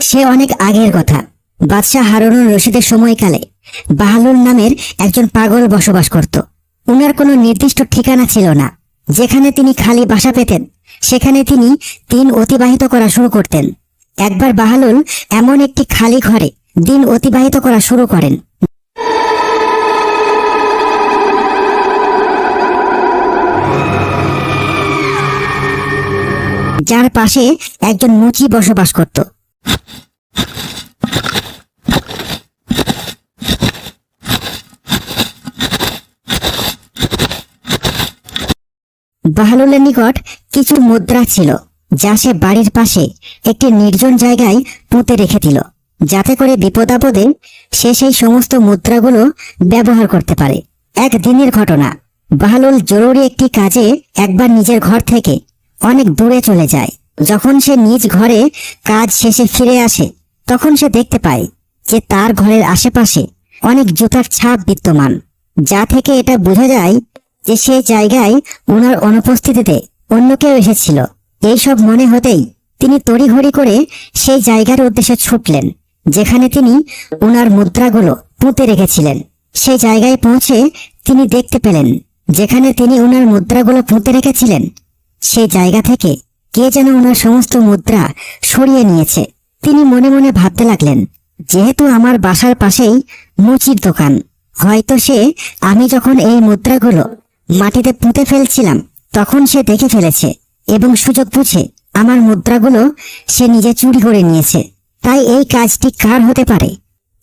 সে অনেক আগের কথা। বাদশাহ হারুনুর রশিদের সময়কালে বাহালুল নামের একজন পাগল বসবাস করত। উনার কোনো নির্দিষ্ট ঠিকানা ছিল না। যেখানে তিনি খালি বাসা পেতেন, সেখানে তিনি দিন অতিবাহিত করা শুরু করতেন। একবার বাহালুল এমন একটি খালি ঘরে দিন অতিবাহিত করা শুরু করেন। যার পাশে একজন মুচি বসবাস করত। বাহালুলের নিকট কিছু মুদ্রা ছিল, যা সে বাড়ির পাশে একটি নির্জন জায়গায় পুঁতে রেখে দিল যাতে করে বিপদ আপদে সে সেই সমস্ত মুদ্রাগুলো ব্যবহার করতে পারে। এক দিনের ঘটনা। বাহালুল জরুরি একটি কাজে একবার নিজের ঘর থেকে অনেক দূরে চলে যায়। যখন সে নিজ ঘরে কাজ শেষে ফিরে আসে, তখন সে দেখতে পায় যে তার ঘরের আশেপাশে অনেক জুতার ছাপ বিদ্যমান। যা থেকে এটা বোঝা যায় যে সে জায়গায় ওনার অনুপস্থিতিতে অন্য কেউ এসেছিল। এইসব মনে হতেই তিনি তড়িঘড়ি করে সেই জায়গার উদ্দেশ্যে ছুটলেন, যেখানে তিনি ওনার মুদ্রাগুলো পুঁতে রেখেছিলেন। সেই জায়গায় পৌঁছে তিনি দেখতে পেলেন, যেখানে তিনি ওনার মুদ্রাগুলো পুঁতে রেখেছিলেন, সেই জায়গা থেকে কে যেন ওনার সমস্ত মুদ্রা সরিয়ে নিয়েছে। তিনি মনে মনে ভাবতে লাগলেন, যেহেতু আমার বাসার পাশেই মুচির দোকান, হয়তো সে, আমি যখন এই মুদ্রাগুলো মাটিতে পুঁতে ফেলছিলাম, তখন সে দেখে ফেলেছে এবং সুযোগ বুঝে আমার মুদ্রাগুলো সে নিজে চুরি করে নিয়েছে। তাই এই কাজটি কার হতে পারে?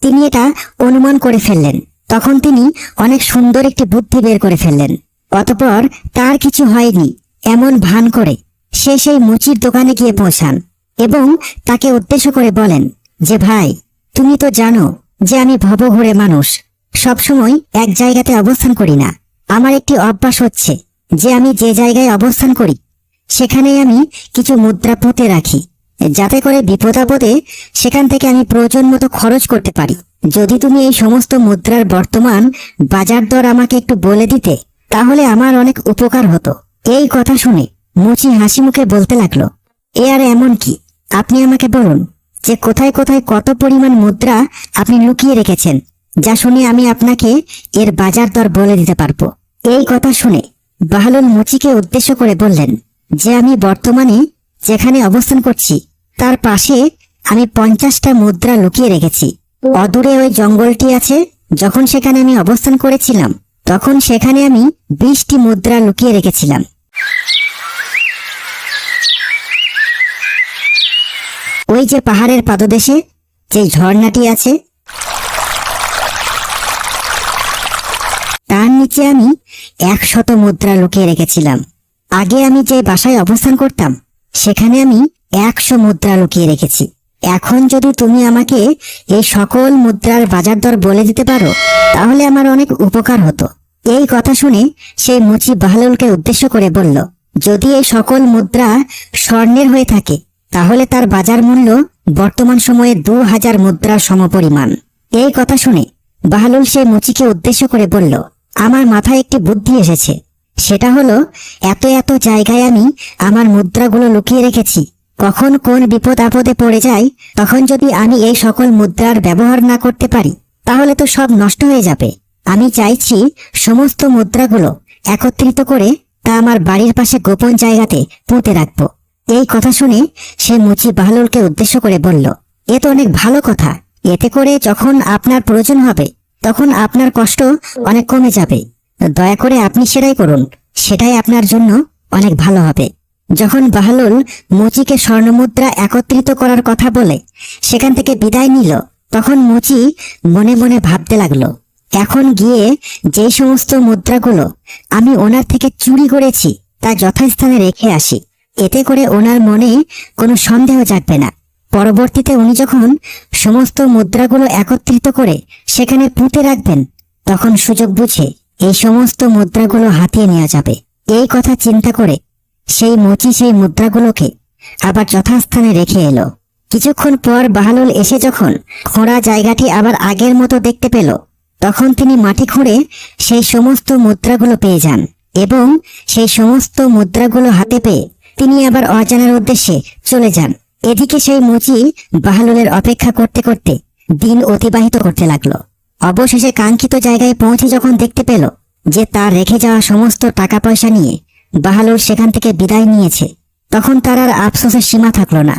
তিনি এটা অনুমান করে ফেললেন। তখন তিনি অনেক সুন্দর একটি বুদ্ধি বের করে ফেললেন। অতপর তার কিছু হয়নি, এমন ভান করে সে সেই মুচির দোকানে গিয়ে পৌঁছান এবং তাকে উদ্দেশ্য করে বলেন যে, ভাই, তুমি তো জানো যে আমি ভবঘুরে মানুষ। সবসময় এক জায়গাতে অবস্থান করি না। আমার একটি অভ্যাস হচ্ছে যে আমি যে জায়গায় অবস্থান করি সেখানে আমি কিছু মুদ্রা পুঁতে রাখি। যাতে করে বিপদাপদে সেখান থেকে আমি প্রয়োজন মতো খরচ করতে পারি। যদি তুমি এই সমস্ত মুদ্রার বর্তমান বাজার দর আমাকে একটু বলে দিতে, তাহলে আমার অনেক উপকার হতো। এই কথা শুনে মুচি হাসি মুখে বলতে লাগল, এ আর এমন কি? আপনি আমাকে বলুন যে কোথায় কোথায় কত পরিমাণ মুদ্রা আপনি লুকিয়ে রেখেছেন, যা শুনে আমি আপনাকে এর বাজার দর বলে দিতে পারব? এই কথা শুনে বাহালুল মুচিকে উদ্দেশ্য করে বললেন, যে আমি বর্তমানে যেখানে অবস্থান করছি, তার পাশে আমি পঞ্চাশটা মুদ্রা লুকিয়ে রেখেছি। অদূরে ওই জঙ্গলটি আছে, যখন সেখানে আমি অবস্থান করেছিলাম, তখন সেখানে আমি বিশটি মুদ্রা লুকিয়ে রেখেছিলাম। ওই যে পাহাড়ের পাদদেশে যে ঝর্ণাটি আছে, তার নিচে আমি একশত মুদ্রা লুকিয়ে রেখেছিলাম। আগে আমি যে বাসায় অবস্থান করতাম, সেখানে আমি একশো মুদ্রা লুকিয়ে রেখেছি। এখন যদি তুমি আমাকে এই সকল মুদ্রার বাজার দর বলে দিতে পারো, তাহলে আমার অনেক উপকার হতো। এই কথা শুনে সেই মুচি বাহলুলকে উদ্দেশ্য করে বলল, যদি এই সকল মুদ্রা স্বর্ণের হয়ে থাকে তাহলে তার বাজার মূল্য বর্তমান সময়ে দু হাজার মুদ্রার সমপরিমাণ। এই কথা শুনে বাহলুল সেই মুচিকে উদ্দেশ্য করে বলল, আমার মাথায় একটি বুদ্ধি এসেছে। সেটা হলো, এত এত জায়গায় আমি আমার মুদ্রাগুলো লুকিয়ে রেখেছি। কখন কোন বিপদ আপদে পড়ে যায়, তখন যদি আমি এই সকল মুদ্রার ব্যবহার না করতে পারি, তাহলে তো সব নষ্ট হয়ে যাবে। আমি চাইছি সমস্ত মুদ্রাগুলো একত্রিত করে তা আমার বাড়ির পাশে গোপন জায়গাতে পুঁতে রাখব। এই কথা শুনে সে মুচি বাহলুলকে উদ্দেশ্য করে বলল, এ তো অনেক ভালো কথা। এতে করে যখন আপনার প্রয়োজন হবে, তখন আপনার কষ্ট অনেক কমে যাবে। দয়া করে আপনি সেটাই করুন। সেটাই আপনার জন্য অনেক ভালো হবে। যখন বাহলুল মুচিকে স্বর্ণমুদ্রা একত্রিত করার কথা বলে সেখান থেকে বিদায় নিল, তখন মুচি মনে মনে ভাবতে লাগল, এখন গিয়ে যে সমস্ত মুদ্রাগুলো আমি ওনার থেকে চুরি করেছি, তা যথাস্থানে রেখে আসি। এতে করে ওনার মনে কোনো সন্দেহ জাগবে না। পরবর্তীতে উনি যখন সমস্ত মুদ্রাগুলো একত্রিত করে সেখানে পুঁতে রাখবেন, তখন সুযোগ বুঝে এই সমস্ত মুদ্রাগুলো হাতিয়ে নেওয়া যাবে। এই কথা চিন্তা করে সেই মুচি সেই মুদ্রাগুলোকে আবার যথাস্থানে রেখে এলো। কিছুক্ষণ পর বাহালুল এসে যখন খোঁড়া জায়গাটি আবার আগের মতো দেখতে পেল, তখন তিনি মাটি খুঁড়ে সেই সমস্ত মুদ্রাগুলো পেয়ে যান এবং সেই সমস্ত মুদ্রাগুলো হাতে পেয়ে তিনি আবার অজানার উদ্দেশ্যে চলে যান। এদিকে সেই মুচি বাহালুলের অপেক্ষা করতে করতে দিন অতিবাহিত করতে লাগল। অবশেষে কাঙ্ক্ষিত জায়গায় পৌঁছে যখন দেখতে পেল যে তার রেখে যাওয়া সমস্ত টাকা পয়সা নিয়ে বাহালুর সেখান থেকে বিদায় নিয়েছে, তখন তার আর আফসোসের সীমা থাকল না।